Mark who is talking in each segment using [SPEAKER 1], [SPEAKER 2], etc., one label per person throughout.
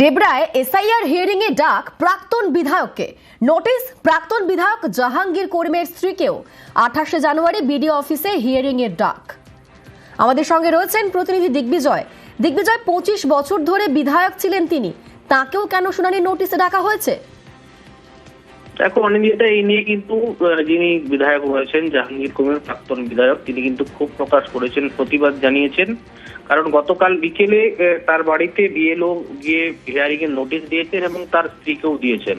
[SPEAKER 1] ডেবরায় SIR hearing এ ডাক প্রাক্তন বিধায়ককে। নোটিশ, প্রাক্তন বিধায়ক জাহাঙ্গীর করিমের স্ত্রীকেও। আঠাশে জানুয়ারি বিডিও অফিসে হিয়ারিং এর ডাক। আমাদের সঙ্গে রয়েছেন প্রতিনিধি দিগ্বিজয়। দিগ্বিজয়, পঁচিশ বছর ধরে বিধায়ক ছিলেন তিনি। তাকেও কেন শুনানি নোটিশে ডাকা হয়েছে?
[SPEAKER 2] দেখো অনিন্দিতা এই নিয়ে কিন্তু যিনি বিধায়ক হয়েছেন, জাহাঙ্গীর কবির প্রাক্তন বিধায়ক, তিনি কিন্তু খুব প্রকাশ করেছেন, প্রতিবাদ জানিয়েছেন। কারণ গতকাল বিকেলে তার বাড়িতে বিএলও গিয়ে হিয়ারিং এর নোটিশ দিয়েছেন এবং তার স্ত্রীকেও দিয়েছেন।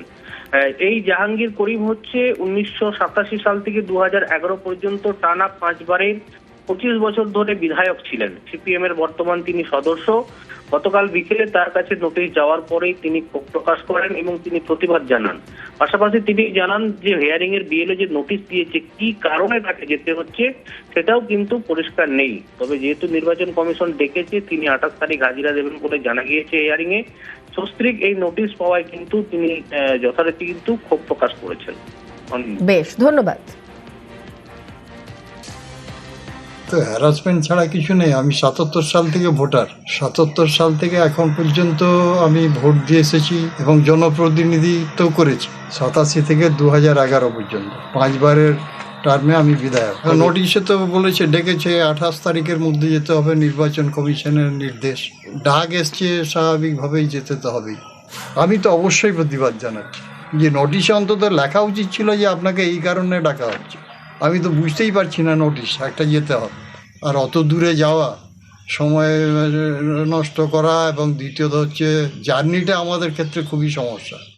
[SPEAKER 2] এই জাহাঙ্গীর করিম হচ্ছে উনিশশো সাতাশি সাল থেকে দু পর্যন্ত টানা পাঁচবারের পঁচিশ বছর ধরে বিধায়ক ছিলেন। সিপিএম এর বর্তমান তিনি সদস্য। গতকাল বিকেলে তার কাছে নোটিশ যাওয়ার পরেই তিনি ক্ষোভ প্রকাশ করেন এবং তিনি প্রতিবাদ জানান। পাশাপাশি তিনি জানান যে হেয়ারিং এর বিএলও যে নোটিশ দিয়েছে, কি কারণে তাকে যেতে হচ্ছে, সেটাও কিন্তু পরিষ্কার নেই। তবে যেহেতু নির্বাচন কমিশন ডেকেছে, তিনি আঠাশ তারিখ হাজিরা দেবেন বলে জানা গিয়েছে হেয়ারিং এ সস্ত্রীক এই নোটিশ পাওয়ায় কিন্তু তিনি যথারীতি কিন্তু ক্ষোভ প্রকাশ করেছেন।
[SPEAKER 1] বেশ, ধন্যবাদ।
[SPEAKER 3] তো হ্যারাসমেন্ট ছাড়া কিছু নেই। আমি সাতাত্তর সাল থেকে ভোটার। সাতাত্তর সাল থেকে এখন পর্যন্ত আমি ভোট দিয়ে এসেছি এবং জনপ্রতিনিধিত্ব করেছি। সাতাশি থেকে দু হাজার এগারো পর্যন্ত। পাঁচবারের টার্মে আমি বিধায়ক। নোটিশে তো বলেছে, ডেকেছে, আঠাশ তারিখের মধ্যে যেতে হবে, নির্বাচন কমিশনের নির্দেশ। ডাক এসছে, স্বাভাবিকভাবেই যেতে তো হবেই। আমি তো অবশ্যই প্রতিবাদ জানাচ্ছি। যে নোটিশে অন্তত লেখা উচিত ছিল যে আপনাকে এই কারণে ডাকা হচ্ছে। আমি তো বুঝতেই পারছি না নোটিশ একটা যেতে হবে। আর অত দূরে যাওয়া, সময় নষ্ট করা এবং দ্বিতীয়ত হচ্ছে জার্নিটা আমাদের ক্ষেত্রে খুবই সমস্যা।